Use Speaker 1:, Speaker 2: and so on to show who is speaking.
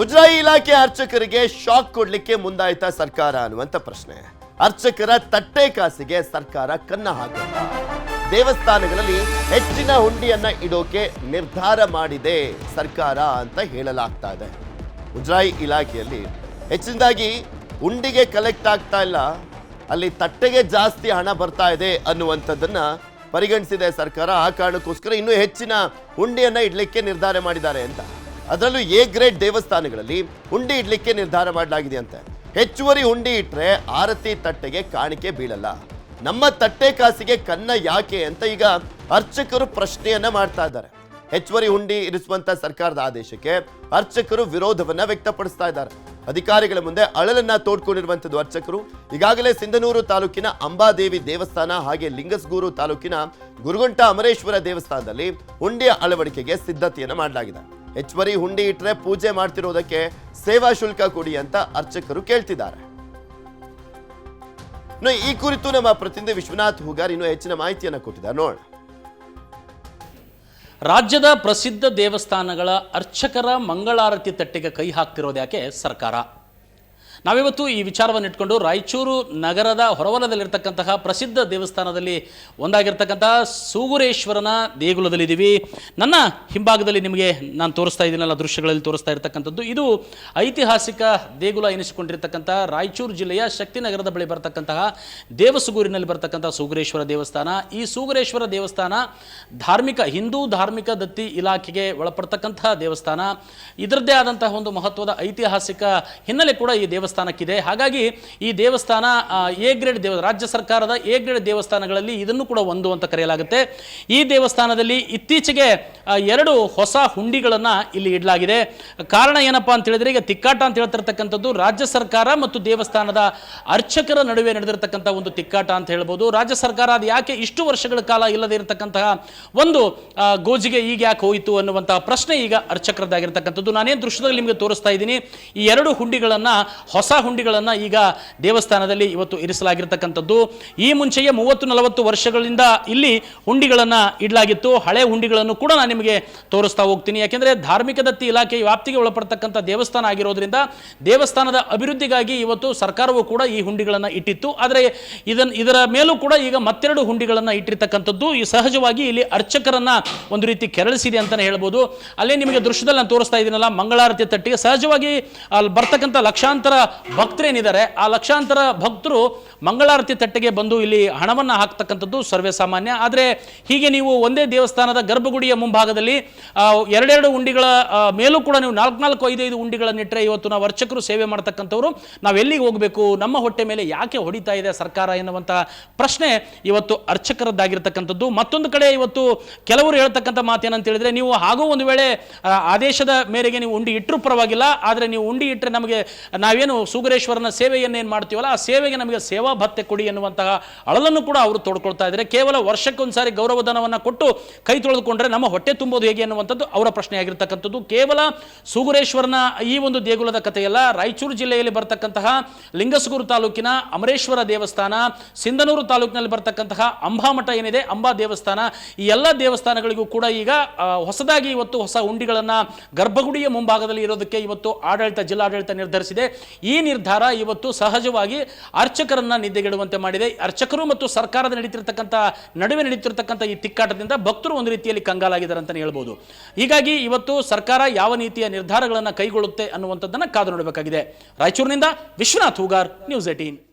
Speaker 1: ಮುಜರಾಯಿ ಇಲಾಖೆ ಅರ್ಚಕರಿಗೆ ಶಾಕ್ ಕೊಡ್ಲಿಕ್ಕೆ ಮುಂದಾಯ್ತಾ ಸರ್ಕಾರ ಅನ್ನುವಂಥ ಪ್ರಶ್ನೆ. ಅರ್ಚಕರ ತಟ್ಟೆ ಕಾಸಿಗೆ ಸರ್ಕಾರ ಕನ್ನ ಹಾಕಿಲ್ಲ ದೇವಸ್ಥಾನಗಳಲ್ಲಿ ಹೆಚ್ಚಿನ ಹುಂಡಿಯನ್ನ ಇಡೋಕೆ ನಿರ್ಧಾರ ಮಾಡಿದೆ ಸರ್ಕಾರ ಅಂತ ಹೇಳಲಾಗ್ತಾ ಇದೆ. ಮುಜರಾಯಿ ಇಲಾಖೆಯಲ್ಲಿ ಹೆಚ್ಚಿನದಾಗಿ ಹುಂಡಿಗೆ ಕಲೆಕ್ಟ್ ಆಗ್ತಾ ಇಲ್ಲ. ಅಲ್ಲಿ ತಟ್ಟೆಗೆ ಜಾಸ್ತಿ ಹಣ ಬರ್ತಾ ಇದೆ ಅನ್ನುವಂಥದ್ದನ್ನ ಪರಿಗಣಿಸಿದೆ ಸರ್ಕಾರ. ಆ ಕಾರಣಕ್ಕೋಸ್ಕರ ಇನ್ನೂ ಹೆಚ್ಚಿನ ಹುಂಡಿಯನ್ನ ಇಡಲಿಕ್ಕೆ ನಿರ್ಧಾರ ಮಾಡಿದ್ದಾರೆ ಅಂತ. ಅದರಲ್ಲೂ ಎ ಗ್ರೇಡ್ ದೇವಸ್ಥಾನಗಳಲ್ಲಿ ಹುಂಡಿ ಇಡ್ಲಿಕ್ಕೆ ನಿರ್ಧಾರ ಮಾಡಲಾಗಿದೆ ಅಂತೆ ಹೆಚ್ಚುವರಿ ಹುಂಡಿ ಇಟ್ಟರೆ ಆರತಿ ತಟ್ಟೆಗೆ ಕಾಣಿಕೆ ಬೀಳಲ್ಲ. ನಮ್ಮ ತಟ್ಟೆ ಕಾಸಿಗೆ ಕನ್ನ ಯಾಕೆ ಅಂತ ಈಗ ಅರ್ಚಕರು ಪ್ರಶ್ನೆಯನ್ನ ಮಾಡ್ತಾ ಇದ್ದಾರೆ. ಹೆಚ್ಚುವರಿ ಹುಂಡಿ ಇರಿಸುವಂತ ಸರ್ಕಾರದ ಆದೇಶಕ್ಕೆ ಅರ್ಚಕರು ವಿರೋಧವನ್ನ ವ್ಯಕ್ತಪಡಿಸ್ತಾ ಇದ್ದಾರೆ. ಅಧಿಕಾರಿಗಳ ಮುಂದೆ ಅಳಲನ್ನ ತೋಡ್ಕೊಂಡಿರುವಂತದ್ದು ಅರ್ಚಕರು. ಈಗಾಗಲೇ ಸಿಂಧನೂರು ತಾಲೂಕಿನ ಅಂಬಾದೇವಿ ದೇವಸ್ಥಾನ ಹಾಗೆ ಲಿಂಗಸ್ಗೂರು ತಾಲೂಕಿನ ಗುರುಗುಂಟ ಅಮರೇಶ್ವರ ದೇವಸ್ಥಾನದಲ್ಲಿ ಹುಂಡಿಯ ಅಳವಡಿಕೆಗೆ ಸಿದ್ಧತೆಯನ್ನು ಮಾಡಲಾಗಿದೆ. ಹೆಚ್ಚುವರಿ ಹುಂಡಿ ಇಟ್ರೆ ಪೂಜೆ ಮಾಡ್ತಿರೋದಕ್ಕೆ ಸೇವಾ ಶುಲ್ಕ ಕೊಡಿ ಅಂತ ಅರ್ಚಕರು ಕೇಳ್ತಿದ್ದಾರೆ. ಈ ಕುರಿತು ನಮ್ಮ ಪ್ರತಿನಿಧಿ ವಿಶ್ವನಾಥ್ ಹುಗಾರ್ ಇನ್ನೂ ಹೆಚ್ಚಿನ ಮಾಹಿತಿಯನ್ನ ಕೊಟ್ಟಿದ್ದಾರೆ. ನೋಡೋಣ.
Speaker 2: ರಾಜ್ಯದ ಪ್ರಸಿದ್ಧ ದೇವಸ್ಥಾನಗಳ ಅರ್ಚಕರ ಮಂಗಳಾರತಿ ತಟ್ಟೆಗೆ ಕೈ ಹಾಕ್ತಿರೋದು ಯಾಕೆ ಸರ್ಕಾರ? ನಾವಿವತ್ತು ಈ ವಿಚಾರವನ್ನು ಇಟ್ಕೊಂಡು ರಾಯಚೂರು ನಗರದ ಹೊರವಲದಲ್ಲಿರ್ತಕ್ಕಂತಹ ಪ್ರಸಿದ್ಧ ದೇವಸ್ಥಾನದಲ್ಲಿ ಒಂದಾಗಿರ್ತಕ್ಕಂತಹ ಸೂಗುರೇಶ್ವರನ ದೇಗುಲದಲ್ಲಿದ್ದೀವಿ. ನನ್ನ ಹಿಂಭಾಗದಲ್ಲಿ ನಿಮಗೆ ನಾನು ತೋರಿಸ್ತಾ ಇದ್ದೀನಲ್ಲ ದೃಶ್ಯಗಳಲ್ಲಿ ತೋರಿಸ್ತಾ ಇರತಕ್ಕಂಥದ್ದು. ಇದು ಐತಿಹಾಸಿಕ ದೇಗುಲ ಎನಿಸಿಕೊಂಡಿರ್ತಕ್ಕಂಥ ರಾಯಚೂರು ಜಿಲ್ಲೆಯ ಶಕ್ತಿನಗರದ ಬಳಿ ಬರತಕ್ಕಂತಹ ದೇವಸುಗೂರಿನಲ್ಲಿ ಬರತಕ್ಕಂಥ ಸೂಗುರೇಶ್ವರ ದೇವಸ್ಥಾನ. ಈ ಸೂಗುರೇಶ್ವರ ದೇವಸ್ಥಾನ ಧಾರ್ಮಿಕ, ಹಿಂದೂ ಧಾರ್ಮಿಕ ದತ್ತಿ ಇಲಾಖೆಗೆ ಒಳಪಡ್ತಕ್ಕಂತಹ ದೇವಸ್ಥಾನ. ಇದರದ್ದೇ ಆದಂತಹ ಒಂದು ಮಹತ್ವದ ಐತಿಹಾಸಿಕ ಹಿನ್ನೆಲೆ ಕೂಡ ಈ ದೇವಸ್ಥಾನಕ್ಕಿದೆ. ಹಾಗಾಗಿ ಈ ದೇವಸ್ಥಾನ ಎ ಗ್ರೇಡ್ ದೇವ, ರಾಜ್ಯ ಸರ್ಕಾರದ ಎ ಗ್ರೇಡ್ ದೇವಸ್ಥಾನಗಳಲ್ಲಿ ಇದನ್ನು ಕೂಡ ಒಂದು ಅಂತ ಕರೆಯಲಾಗುತ್ತೆ. ಈ ದೇವಸ್ಥಾನದಲ್ಲಿ ಇತ್ತೀಚೆಗೆ ಎರಡು ಹೊಸ ಹುಂಡಿಗಳನ್ನು ಇಲ್ಲಿ ಇಡಲಾಗಿದೆ. ಕಾರಣ ಏನಪ್ಪಾ ಅಂತ ಹೇಳಿದ್ರೆ, ಈಗ ತಿಕ್ಕಾಟ ಅಂತ ಹೇಳ್ತಿರ್ತಕ್ಕಂಥದ್ದು ರಾಜ್ಯ ಸರ್ಕಾರ ಮತ್ತು ದೇವಸ್ಥಾನದ ಅರ್ಚಕರ ನಡುವೆ ನಡೆದಿರ್ತಕ್ಕಂಥ ಒಂದು ತಿಕ್ಕಾಟ ಅಂತ ಹೇಳ್ಬೋದು. ರಾಜ್ಯ ಸರ್ಕಾರ ಅದು ಯಾಕೆ ಇಷ್ಟು ವರ್ಷಗಳ ಕಾಲ ಇಲ್ಲದೆ ಇರತಕ್ಕಂತಹ ಒಂದು ಗೋಜಿಗೆ ಈಗ ಯಾಕೆ ಹೋಯಿತು ಅನ್ನುವಂತಹ ಪ್ರಶ್ನೆ ಈಗ ಅರ್ಚಕರದ್ದಾಗಿರ್ತಕ್ಕಂಥದ್ದು. ನಾನೇನು ದೃಶ್ಯದಲ್ಲಿ ನಿಮಗೆ ತೋರಿಸ್ತಾ ಇದ್ದೀನಿ, ಈ ಎರಡು ಹುಂಡಿಗಳನ್ನು ಹೊಸ ಹುಂಡಿಗಳನ್ನು ಈಗ ದೇವಸ್ಥಾನದಲ್ಲಿ ಇವತ್ತು ಇರಿಸಲಾಗಿರ್ತಕ್ಕಂಥದ್ದು. ಈ ಮುಂಚೆಯೇ ಮೂವತ್ತು ನಲವತ್ತು ವರ್ಷಗಳಿಂದ ಇಲ್ಲಿ ಹುಂಡಿಗಳನ್ನು ಇಡಲಾಗಿತ್ತು. ಹಳೆ ಹುಂಡಿಗಳನ್ನು ಕೂಡ ನಾನು ನಿಮಗೆ ತೋರಿಸ್ತಾ ಹೋಗ್ತೀನಿ. ಯಾಕೆಂದರೆ ಧಾರ್ಮಿಕ ದತ್ತಿ ಇಲಾಖೆ ವ್ಯಾಪ್ತಿಗೆ ಒಳಪಡ್ತಕ್ಕಂಥ ದೇವಸ್ಥಾನ ಆಗಿರೋದ್ರಿಂದ ದೇವಸ್ಥಾನದ ಅಭಿವೃದ್ಧಿಗಾಗಿ ಇವತ್ತು ಸರ್ಕಾರವು ಕೂಡ ಈ ಹುಂಡಿಗಳನ್ನು ಇಟ್ಟಿತ್ತು. ಆದರೆ ಇದನ್ನು ಇದರ ಮೇಲೂ ಕೂಡ ಈಗ ಮತ್ತೆರಡು ಹುಂಡಿಗಳನ್ನು ಇಟ್ಟಿರ್ತಕ್ಕಂಥದ್ದು. ಈ ಸಹಜವಾಗಿ ಇಲ್ಲಿ ಅರ್ಚಕರನ್ನು ಒಂದು ರೀತಿ ಕೆರಳಿಸಿದೆ ಅಂತಲೇ ಹೇಳ್ಬೋದು. ಅಲ್ಲೇ ನಿಮಗೆ ದೃಶ್ಯದಲ್ಲಿ ನಾನು ತೋರಿಸ್ತಾ ಇದ್ದೀನಲ್ಲ, ಮಂಗಳಾರತಿ ತಟ್ಟಿಗೆ. ಸಹಜವಾಗಿ ಅಲ್ಲಿ ಬರ್ತಕ್ಕಂಥ ಲಕ್ಷಾಂತರ ಭಕ್ತರೇನಿದ್ದಾರೆ, ಆ ಲಕ್ಷಾಂತರ ಭಕ್ತರು ಮಂಗಳಾರತಿ ತಟ್ಟೆಗೆ ಬಂದು ಇಲ್ಲಿ ಹಣವನ್ನು ಹಾಕ್ತಕ್ಕಂಥದ್ದು ಸರ್ವೇ ಸಾಮಾನ್ಯ. ಆದರೆ ಹೀಗೆ ನೀವು ಒಂದೇ ದೇವಸ್ಥಾನದ ಗರ್ಭಗುಡಿಯ ಮುಂಭಾಗದಲ್ಲಿ ಎರಡೆರಡು ಉಂಡಿಗಳ ಮೇಲೂ ಕೂಡ ನೀವು ನಾಲ್ಕು ನಾಲ್ಕು ಐದೈದು ಉಂಡಿಗಳನ್ನಿಟ್ಟರೆ ಇವತ್ತು ನಾವು ಅರ್ಚಕರು ಸೇವೆ ಮಾಡ್ತಕ್ಕಂಥವ್ರು, ನಾವು ಎಲ್ಲಿಗೆ ಹೋಗಬೇಕು, ನಮ್ಮ ಹೊಟ್ಟೆ ಮೇಲೆ ಯಾಕೆ ಹೊಡಿತಾ ಇದೆ ಸರ್ಕಾರ ಎನ್ನುವಂಥ ಪ್ರಶ್ನೆ ಇವತ್ತು ಅರ್ಚಕರದ್ದಾಗಿರ್ತಕ್ಕಂಥದ್ದು. ಮತ್ತೊಂದು ಕಡೆ ಇವತ್ತು ಕೆಲವರು ಹೇಳ್ತಕ್ಕಂಥ ಮಾತೇನಂತ ಹೇಳಿದ್ರೆ, ನೀವು ಹಾಗೂ ಒಂದು ವೇಳೆ ಆದೇಶದ ಮೇರೆಗೆ ನೀವು ಉಂಡಿ ಇಟ್ಟರೂ ಪರವಾಗಿಲ್ಲ, ಆದರೆ ನೀವು ಉಂಡಿ ಇಟ್ಟರೆ ನಮಗೆ ನಾವೇನು ಸುಗರೇಶ್ವರನ ಸೇವೆಯನ್ನೇನು ಮಾಡ್ತೀವಲ್ಲ, ಆ ಸೇವೆಗೆ ನಮಗೆ ಸೇವಾ ಭತ್ತೆ ಕೊಡಿ ಎನ್ನುವಂತಹ ಅಳಲನ್ನು ಕೂಡ ಅವರು ತೊಡ್ಕೊಳ್ತಾ ಇದ್ದಾರೆ. ಕೇವಲ ವರ್ಷಕ್ಕೊಂದ್ಸಾರಿ ಗೌರವಧನವನ್ನು ಕೊಟ್ಟು ಕೈ ತೊಳೆದುಕೊಂಡ್ರೆ ನಮ್ಮ ಹೊಟ್ಟೆ ತುಂಬೋದು ಹೇಗೆ ಅನ್ನುವಂಥದ್ದು ಅವರ ಪ್ರಶ್ನೆ ಆಗಿರ್ತಕ್ಕಂಥದ್ದು ಕೇವಲ ಸುಗುರೇಶ್ವರನ ಈ ಒಂದು ದೇಗುಲದ ಕಥೆಯಲ್ಲ, ರಾಯಚೂರು ಜಿಲ್ಲೆಯಲ್ಲಿ ಬರ್ತಕ್ಕಂತಹ ಲಿಂಗಸಗೂರು ತಾಲೂಕಿನ ಅಮರೇಶ್ವರ ದೇವಸ್ಥಾನ, ಸಿಂಧನೂರು ತಾಲೂಕಿನಲ್ಲಿ ಬರ್ತಕ್ಕಂತಹ ಅಂಬಾಮಠ ಏನಿದೆ, ಅಂಬಾ ದೇವಸ್ಥಾನ, ಈ ಎಲ್ಲ ದೇವಸ್ಥಾನಗಳಿಗೂ ಕೂಡ ಈಗ ಹೊಸದಾಗಿ ಇವತ್ತು ಹೊಸ ಹುಂಡಿಗಳನ್ನು ಗರ್ಭಗುಡಿಯ ಮುಂಭಾಗದಲ್ಲಿ ಇರೋದಕ್ಕೆ ಇವತ್ತು ಆಡಳಿತ, ಜಿಲ್ಲಾಡಳಿತ ನಿರ್ಧರಿಸಿದೆ. ಈ ನಿರ್ಧಾರ ಇವತ್ತು ಸಹಜವಾಗಿ ಅರ್ಚಕರನ್ನು ನಿದ್ದೆಗೆಡುವಂತೆ ಮಾಡಿದೆ. ಅರ್ಚಕರು ಮತ್ತು ಸರ್ಕಾರದ ನಡೀತಿರ್ತಕ್ಕಂಥ, ನಡುವೆ ನಡೀತಿರ್ತಕ್ಕಂಥ ಈ ತಿಕ್ಕಾಟದಿಂದ ಭಕ್ತರು ಒಂದು ರೀತಿಯಲ್ಲಿ ಕಂಗಾಲಾಗಿದ್ದಾರೆ ಅಂತಲೇ ಹೇಳ್ಬೋದು. ಹೀಗಾಗಿ ಇವತ್ತು ಸರ್ಕಾರ ಯಾವ ನೀತಿಯ ನಿರ್ಧಾರಗಳನ್ನು ಕೈಗೊಳ್ಳುತ್ತೆ ಅನ್ನುವಂಥದ್ದನ್ನು ಕಾದು ನೋಡಬೇಕಾಗಿದೆ. ರಾಯಚೂರಿನಿಂದ ವಿಶ್ವನಾಥ್ ಹೂಗಾರ್, ನ್ಯೂಸ್ ಏಟೀನ್